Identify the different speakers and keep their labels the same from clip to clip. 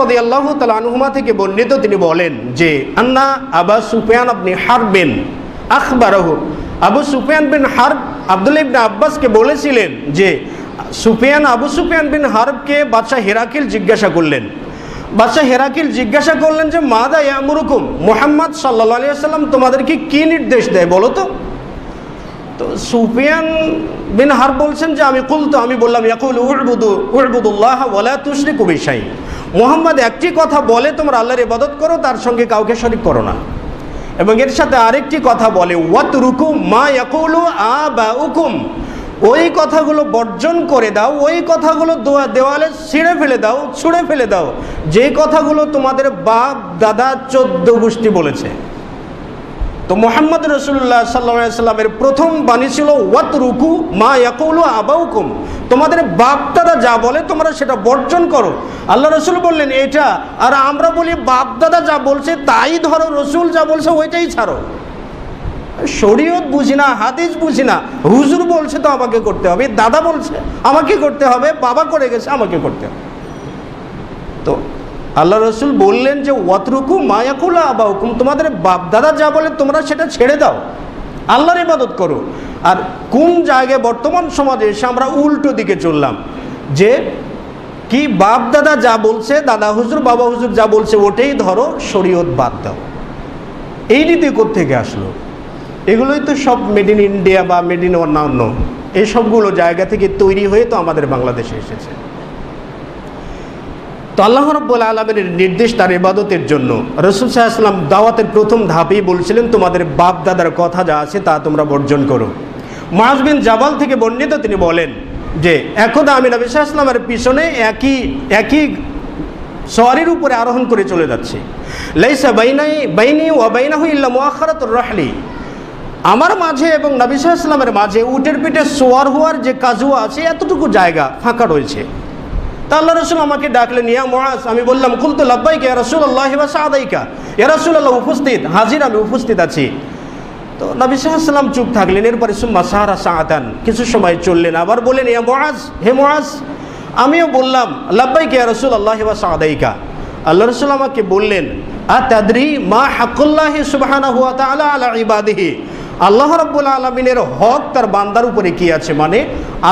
Speaker 1: রদি আল্লাহ থেকে বর্ণিত, তিনি বলেন যে, আন্না আবা সুফিয়ান আপনি হারবেন আখবরাহ। Abu Sufyan bin Harb Abdullah ibn আব্বাসকে বলেছিলেন যে, সুফিয়ান আবু সুফিয়ান বিন বাদশাহ হেরাকিল জিজ্ঞাসা করলেন। বাদশাহ হেরাকিল জিজ্ঞাসা করলেন যে, মাদা ইয়ামুরুকুম, মোহাম্মদ সাল্লা আলিয়া সাল্লাম তোমাদেরকে কি নির্দেশ দেয় বলো তো? তো সুফিয়ান বিন হার বলছেন যে আমি কুল তো আমি বললাম, ইয়াকুল উড়বুদু উড়বুদুল্লাহ ওয়ালা তুশরি কুবিশাই মোহাম্মদ একটি কথা বলে, তোমরা আল্লাহর ইবাদত করো, তার সঙ্গে কাউকে শরিক করো না। এবং এর সাথে আরেকটি কথা বলে ওয়াত রুকু মা ইয়াকুলু আ বা উকুম ওই কথাগুলো বর্জন করে দাও, ওই কথাগুলো দেওয়ালে ছিঁড়ে ফেলে দাও, ছুঁড়ে ফেলে দাও। যে কথাগুলো তোমাদের বাপ, দাদা, চোদ্দ গোষ্ঠী বলেছে। তো মোহাম্মদ রসুল্লাহ সাল্লা সাল্লামের প্রথম বাণী ছিল ওয়াত রুকু মা ইয়াকুলু আবাউকুম। তোমাদের বাপ দাদা যা বলে, তোমরা সেটা বর্জন করো। আল্লাহ রসুল বললেন, এটা, আর আমরা বলি বাপ দাদা যা বলছে, তাই ধরো, রসুল যা বলছে, ওইটাই ছাড়ো। শরীয়ত বুঝি না, হাদিস বুঝি না, হুজুর বলছে তো আমাকে করতে হবে, দাদা বলছে আমাকে করতে হবে, বাবা করে গেছে আমাকে করতে হবে। তো আল্লাহ রসুল বললেন যে, ওয়াতরুকু মায়াকুলা আবা হুকুম তোমাদের বাপ দাদা যা বলে তোমরা সেটা ছেড়ে দাও। আল্লাহর ইবাদত করো। আর কোন জায়গায় বর্তমান সমাজে এসে আমরা উল্টো দিকে চললাম, যে কি বাপ দাদা যা বলছে, দাদা হুজুর, বাবা হুজুর যা বলছে, ওটাই ধরো, শরীয়ত বাদ দাও। এই নীতি থেকে আসলো? এগুলোই তো সব মেড ইন ইন্ডিয়া বা মেড ইন অন্যান্য। এই সবগুলো জায়গা থেকে তৈরি হয়ে তো আমাদের বাংলাদেশে এসেছে। আল্লাহ রব্বুল আলমের নির্দেশ তার ইবাদতের জন্য। রসুল সাহাশাল্লাম দাওয়াতের প্রথম ধাপেই বলছিলেন, তোমাদের বাপ দাদার কথা যা আছে তা তোমরা বর্জন করো। মাহবিন জাবাল থেকে বর্ণিত তিনি বলেন যে এখন আমি নবী সাহাশাল্লামের পিছনে একই একই সওয়ারির উপরে আরোহণ করে চলে যাচ্ছে। লাইসা বাইনাই, বাইনি ও বাইনাহু ইল্লা মুআখারাতুর রাহলি। আমার মাঝে এবং নবী সাহাশাল্লামের মাঝে উটের পিঠে সোয়ার হওয়ার যে কাজুয়া আছে, এতটুকু জায়গা ফাঁকা রয়েছে। আল্লাহ রসুল আমাকে ডাকলেন, ইয়া মহাজ আমি বললাম, কুলতু লাব্বাইকে ইয়া রসুল আল্লাহ সাদাইকা ইয়া রসুল আল্লাহ উপস্থিত। হাজির, আমি উপস্থিত আছি। তো নবী সাহাশাল্লাম চুপ থাকলেন, এরপরে সুম্মা সাহারা সাহাতান কিছু সময় চললেন, আবার বললেন, ইয়া মহাজ হে মহাজ আমিও বললাম, লাব্বাইকে ইয়া রসুল আল্লাহ সাদাইকা আল্লাহ রসুল আমাকে বললেন আ তাদরি মা হাকুল্লাহ সুবাহানা হুয়া তাআলা আলা ইবাদিহি? আল্লাহ রব্বুল আলমিনের হক তার বান্দার উপরে কি আছে? মানে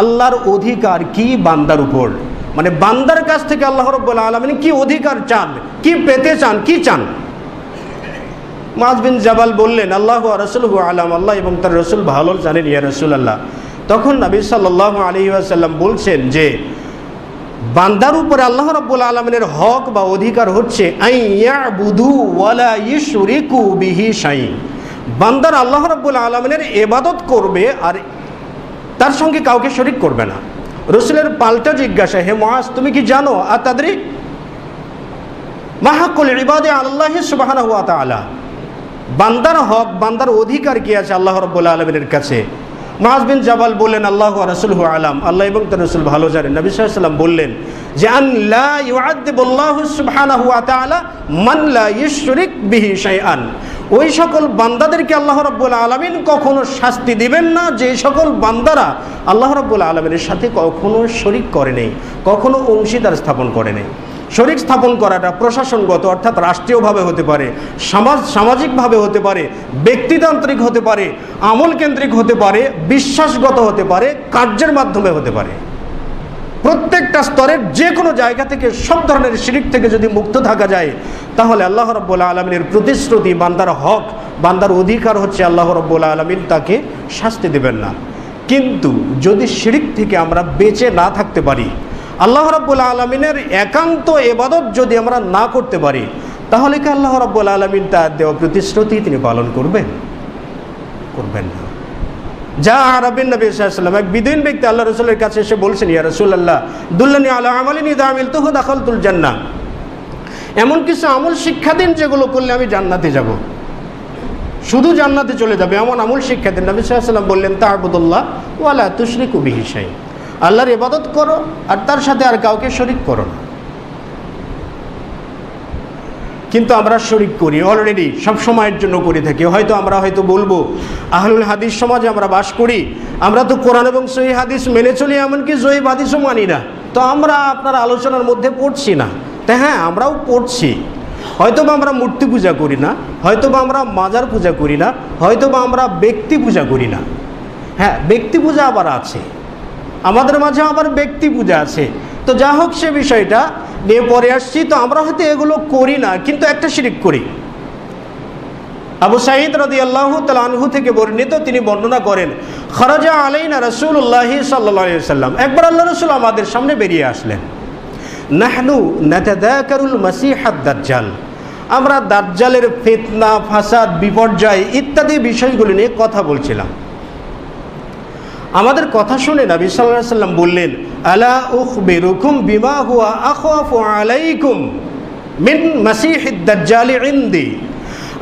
Speaker 1: আল্লাহর অধিকার কি বান্দার উপর? মানে বান্দার কাছ থেকে আল্লাহ রব্বুল আলমিন কি অধিকার চান? কি পেতে চান? কি চান? মাজবিন জাবাল বললেন, আল্লাহ রসুল আলাম, আল্লাহ এবং তার রসুল ভালো জানেন, ইয়া রসুল আল্লাহ তখন নবী সাল্লাহ আলী আসাল্লাম বলছেন যে, বান্দার উপরে আল্লাহ রব্বুল আলমিনের হক বা অধিকার হচ্ছে বান্দার আল্লাহ রব্বুল আলমিনের এবাদত করবে আর তার সঙ্গে কাউকে শরিক করবে না। রসুলের পাল্টা জিজ্ঞাসা, হে মহাজ তুমি কি জানো আর তাদের মাহাকুল ইবাদে আল্লাহ সুবাহ বান্দার হক, বান্দার অধিকার কি আছে আল্লাহ রব্বুল্লা আলমিনের কাছে? মাহাজ বিন জাবাল বললেন, আল্লাহ রসুল আলাম। আল্লাহ এবং তার রসুল ভালো জানেন। নবী সাল্লাম বললেন যে আল্লাহ সুবহানাহু ওয়া তাআলা মান লা ইশরিক বিহি শাইআন। ওই সকল বান্দাদেরকে আল্লাহ রব্বুল আলমিন কখনো শাস্তি দিবেন না। যে সকল বান্দারা আল্লাহ রব্বুল আলমিনের সাথে কখনো শরিক করে নেই, কখনো অংশীদার স্থাপন করে নেই। শরিক স্থাপন করাটা প্রশাসনগত, অর্থাৎ রাষ্ট্রীয়ভাবে হতে পারে, সমাজ, সামাজিকভাবে হতে পারে, ব্যক্তিতান্ত্রিক হতে পারে আমল কেন্দ্রিক হতে পারে, বিশ্বাসগত হতে পারে, কার্যের মাধ্যমে হতে পারে। প্রত্যেকটা স্তরের যে কোনো জায়গা থেকে, সব ধরনের শিরিক থেকে যদি মুক্ত থাকা যায়, তাহলে আল্লাহ রব্বুল্লা আলমিনের প্রতিশ্রুতি, বান্দার হক, বান্দার অধিকার হচ্ছে আল্লাহ রব্বুল্লা আলমিন তাকে শাস্তি দেবেন না। কিন্তু যদি শিরিক থেকে আমরা বেঁচে না থাকতে পারি, আল্লাহ রব্বুল আলমিনের একান্ত এবাদত যদি আমরা না করতে পারি, তাহলে কি আল্লাহ রব্বুল আলমিন তার দেওয়া প্রতিশ্রুতি তিনি পালন করবেন? করবেন না। যা আরবিন নবী সাল্লাম এক বিদিন ব্যক্তি আল্লাহ রসুলের কাছে এসে বলছেন, ইয়া রসুল আল্লাহ দুল্লানি আল্লাহ আমলিনী দামিল তুহ দাখল তুল জান্না এমন কিছু আমল শিক্ষা দিন যেগুলো করলে আমি জান্নাতে যাব। শুধু জান্নাতে চলে যাবে, এমন আমল শিক্ষা দিন। নবী সাল্লাম বললেন তাহবুদুল্লাহ ওয়ালা তুশরি কুবি হিসাই আল্লাহর ইবাদত করো আর তার সাথে আর কাউকে শরিক করো না। কিন্তু আমরা শরিক করি অলরেডি সব সময়ের জন্য করে থাকি। হয়তো আমরা হয়তো বলব, আহলুল হাদিস সমাজে আমরা বাস করি, আমরা তো কোরআন এবং সহি হাদিস মেনে চলি, এমনকি জয়ীব হাদিসও মানি না। তো আমরা আপনার আলোচনার মধ্যে পড়ছি না। তো হ্যাঁ আমরাও পড়ছি। হয়তো বা আমরা মূর্তি পূজা করি না হয়তো বা আমরা মাজার পূজা করি না হয়তো বা আমরা ব্যক্তি পূজা করি না। হ্যাঁ ব্যক্তি পূজা আবার আছে। আমাদের মাঝে আবার ব্যক্তি পূজা আছে। তো যা হোক সে বিষয়টা নিয়ে পরে আসছি। তো আমরা হয়তো এগুলো করি না, কিন্তু একটা শিরিক করি। আবু সাইদ রদি আল্লাহ তালহু থেকে বর্ণিত, তিনি বর্ণনা করেন, খরাজা আলাইনা রসুল্লাহি সাল্লা সাল্লাম একবার আল্লাহ রসুল আমাদের সামনে বেরিয়ে আসলেন। নাহনু নাতাদাকারুল মাসিহাদ দাজ্জাল আমরা দাজ্জালের ফেতনা, ফাসাদ, বিপর্যয় ইত্যাদি বিষয়গুলি নিয়ে কথা বলছিলাম। আমাদের কথা শুনে নবী সাল্লাহ সাল্লাম বললেন আলা উখ বেরুকুম বিমা হুয়া আখওয়াফু আলাইকুম মিন মাসিহিদ দাজ্জালি ইনদি।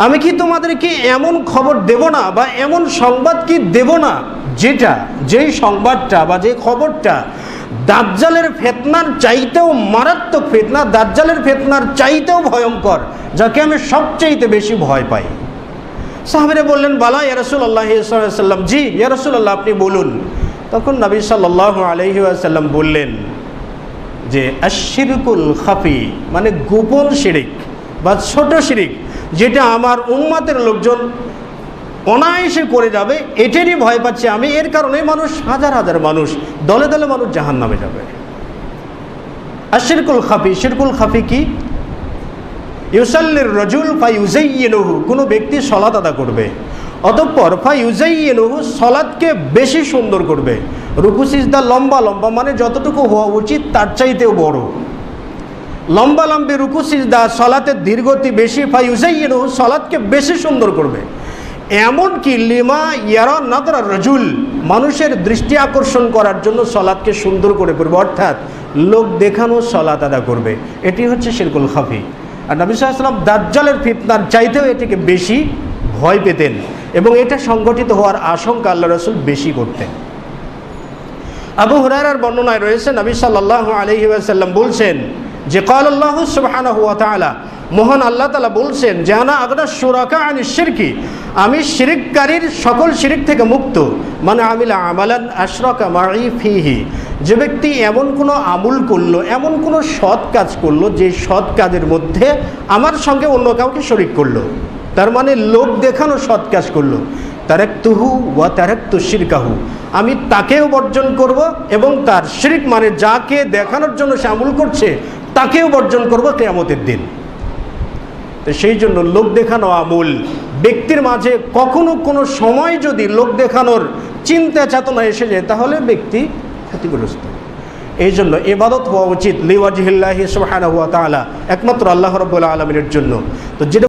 Speaker 1: আমি কি তোমাদেরকে এমন খবর দেব না বা এমন সংবাদ কি দেব না যেটা, যেই সংবাদটা বা যে খবরটা দাজ্জালের ফেতনার চাইতেও মারাত্মক ফেতনা, দাজ্জালের ফেতনার চাইতেও ভয়ঙ্কর, যাকে আমি সবচাইতে বেশি ভয় পাই। সাহাবিরা বললেন, বালা ইয়ারসুল্লাহ সাল্লাম জি ইয়ারসুল আল্লাহ আপনি বলুন। তখন নবী সাল্লাহ আলহি আসাল্লাম বললেন যে আশিরকুল খাফি মানে গোপন শিরিক বা ছোট শিরিক যেটা আমার উম্মাতের লোকজন অনায়াসে করে যাবে, এটারই ভয় পাচ্ছে আমি, এর কারণে মানুষ হাজার হাজার মানুষ, দলে দলে মানুষ জাহান নামে যাবে। আর শিরকুল খাফি শিরকুল খাফি কি? ইউসাল্লির রজুল ফা ইউজাইয়েনহু কোনো ব্যক্তি সলাত আদা করবে। অতঃপর ফা ইউজাইয়েনহু সলাদকে বেশি সুন্দর করবে। রুকু, সিজদা লম্বা লম্বা মানে যতটুকু হওয়া উচিত তার চাইতেও বড়। লম্বা, লম্বি রুকু, সিজদা, সলাতের দীর্ঘতি বেশি ফা ইউজাইয়েনহু সলাদকে বেশি সুন্দর করবে। এমনকি লিমা ইয়ারা নাদরা রজুল, মানুষের দৃষ্টি আকর্ষণ করার জন্য সলাদকে সুন্দর করে করবে, অর্থাৎ লোক দেখানো সলাত আদা করবে। এটি হচ্ছে শিরকুল খাফি। আর নবী সাল্লাম দাজ্জালের ফিতনার চাইতেও এটিকে বেশি ভয় পেতেন। এবং এটা সংগঠিত হওয়ার আশঙ্কা আল্লাহ রসুল বেশি করতেন। আবু হুরারার বর্ণনায় রয়েছে, নবী সাল্লাহ আলহি বলছেন যে কাল আল্লাহ সুবাহানা হুয়া তালা মোহন আল্লাহ তালা বলছেন যে আনা আগনা সুরাকা আনি শিরকি। আমি শিরিককারীর সকল শিরিক থেকে মুক্ত। মানে আমিলা আমালান আশরকা মাই ফিহি। যে ব্যক্তি এমন কোনো আমুল করল, এমন কোনো সৎ কাজ করল, যে সৎ কাজের মধ্যে আমার সঙ্গে অন্য কাউকে শরিক করল। তার মানে লোক দেখানো সৎ কাজ করল। তারেক তুহু ওয়া তারেক তুশিরকাহু আমি তাকেও বর্জন করব এবং তার শিরিক মানে যাকে দেখানোর জন্য সে আমুল করছে, তাকেও বর্জন করব কেয়ামতের দিন। তো সেই জন্য লোক দেখানো আমূল, ব্যক্তির মাঝে কখনো কোনো সময় যদি লোক দেখানোর চিন্তা চেতনা এসে যায়, তাহলে ব্যক্তি ক্ষতিগ্রস্ত। এই জন্য এবাদত হওয়া উচিত, লিওয়াজিহিল্লাহি সুবহানাহু ওয়া তাআলা, একমাত্র আল্লাহ রাব্বুল আলামিনের জন্য। তো যেটা